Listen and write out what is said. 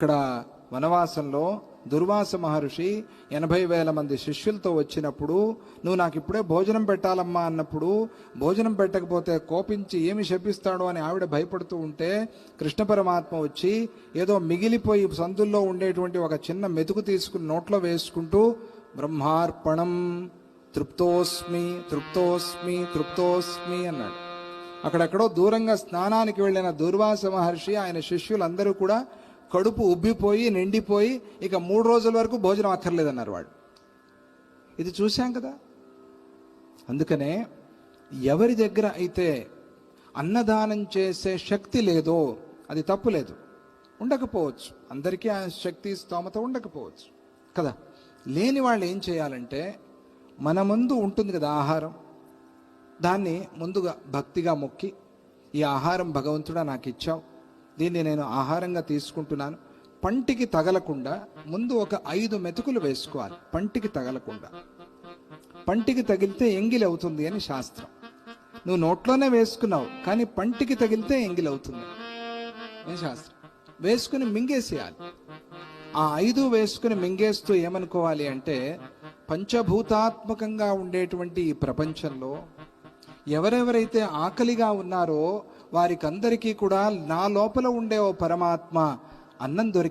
ఇక్కడ వనవాసంలో దుర్వాస మహర్షి ఎనభై వేల మంది శిష్యులతో వచ్చినప్పుడు నువ్వు నాకు ఇప్పుడే భోజనం పెట్టాలమ్మా అన్నప్పుడు భోజనం పెట్టకపోతే కోపించి ఏమి శపిస్తాడో అని ఆవిడ భయపడుతూ ఉంటే కృష్ణ పరమాత్మ వచ్చి ఏదో మిగిలిపోయి సందుల్లో ఉండేటువంటి ఒక చిన్న మెతుకు తీసుకుని నోట్లో వేసుకుంటూ బ్రహ్మార్పణం తృప్తోస్మి తృప్తోస్మి తృప్తోస్మి అన్నాడు. అక్కడెక్కడో దూరంగా స్నానానికి వెళ్ళిన దుర్వాస మహర్షి ఆయన శిష్యులందరూ కూడా కడుపు ఉబ్బిపోయి నిండిపోయి ఇక మూడు రోజుల వరకు భోజనం అక్కర్లేదన్నారు వాడు ఇది చూశాం కదా? అందుకనే ఎవరి దగ్గర అయితే అన్నదానం చేసే శక్తి లేదో అది తప్పు లేదు. ఉండకపోవచ్చు. అందరికీ ఆ శక్తి స్తోమత ఉండకపోవచ్చు. కదా? లేని వాళ్ళు ఏం చేయాలంటే మన ముందు ఉంటుంది కదా ఆహారం. దాన్ని ముందుగా భక్తిగా మొక్కి ఈ ఆహారం భగవంతుడా నాకు ఇచ్చావు దీన్ని నేను ఆహారంగా తీసుకుంటున్నాను. పంటికి తగలకుండా ముందు ఒక ఐదు మెతుకులు వేసుకోవాలి. పంటికి తగలకుండా. పంటికి తగిలితే ఎంగిలి అవుతుంది అని శాస్త్రం. నువ్వు నోట్లోనే వేసుకున్నావు కానీ పంటికి తగిలితే ఎంగిలి అవుతుంది అని శాస్త్రం. వేసుకుని మింగేసేయాలి. ఆ ఐదు వేసుకుని మింగేస్తూ ఏమనుకోవాలి అంటే పంచభూతాత్మకంగా ఉండేటువంటి ఈ ప్రపంచంలో ఎవరెవరైతే ఆకలిగా ఉన్నారో వారికందరికీ కూడా నా లోపల ఉండే ఓ పరమాత్మ అన్నం దొరికి